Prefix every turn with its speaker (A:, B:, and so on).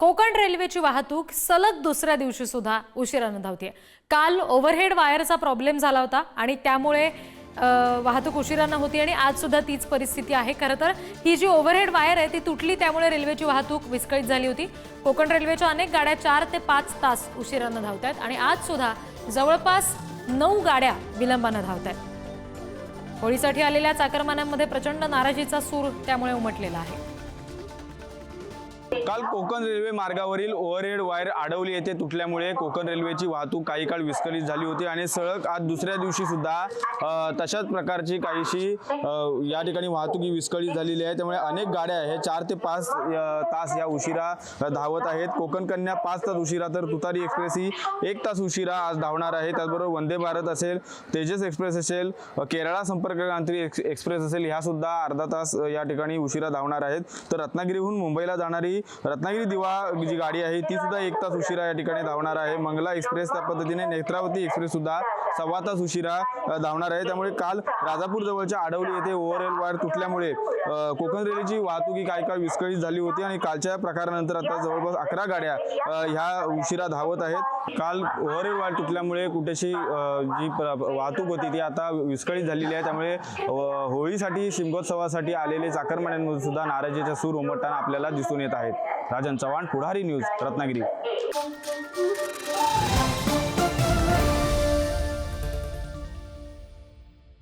A: कोकण रेल्वेची वाहतूक सलग दुसऱ्या दिवशी सुद्धा उशिरानं धावते काल ओव्हरहेड वायरचा प्रॉब्लेम झाला होता आणि त्यामुळे वाहतूक उशिरानं होती आणि आज सुद्धा तीच परिस्थिती आहे. खरं तर ही जी ओव्हरहेड वायर आहे ती तुटली त्यामुळे रेल्वेची वाहतूक विस्कळीत झाली होती. कोकण रेल्वेच्या अनेक गाड्या चार ते पाच तास उशिरानं धावत आहेत आणि आज सुद्धा जवळपास नऊ गाड्या विलंबानं धावत आहेत होळीसाठी आलेल्या चाकरमान्यांमध्ये प्रचंड नाराजीचा सूर त्यामुळे उमटलेला आहे.
B: काल कोकण रेल्वे मार्गावरील ओव्हरहेड वायर आडवली येथे तुटल्यामुळे कोकण रेल्वेची वाहतूक काही काळ विस्कळीत झाली होती आणि सळक आज दुसऱ्या दिवशी सुद्धा तशाच प्रकारची काहीशी या ठिकाणी वाहतूक ही विस्कळीत झालेली आहे. त्यामुळे अनेक गाड्या हे चार ते पाच तास या उशिरा धावत आहेत. कोकण कन्या पाच तास उशिरा तर तुतारी एक्सप्रेस ही एक तास उशिरा आज धावणार आहे. त्याचबरोबर वंदे भारत असेल तेजस एक्सप्रेस असेल केरळा संपर्क क्रांती एक्स- एक्सप्रेस असेल ह्या सुद्धा अर्धा तास या ठिकाणी उशिरा धावणार आहेत. तर रत्नागिरीहून मुंबईला जाणारी रत्नागिरी दिवा जी गाडी आहे ती सुद्धा एक तास उशिरा या ठिकाणी धावणार आहे. मंगला एक्सप्रेस त्या पद्धतीने नेत्रावती एक्सप्रेस सुद्धा सव्वा तास उशिरा धावणार आहे. त्यामुळे काल राजापूर जवळच्या आडवली येथे ओव्हरऑल वायर तुटल्यामुळे कोकण रेल्वेची वाहतूक ही काही काळ विस्कळीत झाली होती आणि कालच्या प्रकारानंतर आता जवळपास अकरा गाड्या ह्या उशिरा धावत आहेत. काल ओव्हरहेड तुटल्यामुळे कुठेशी जी प्र- वाहतूक होती ती आता विस्कळीत झालेली आहे. त्यामुळे होळीसाठी शिमगोत्सवासाठी आलेले चाकरमान्यांमध्ये सुद्धा नाराजीचा सूर उमटताना आपल्याला दिसून येत आहेत. राजन चव्हाण पुढारी न्यूज रत्नागिरी.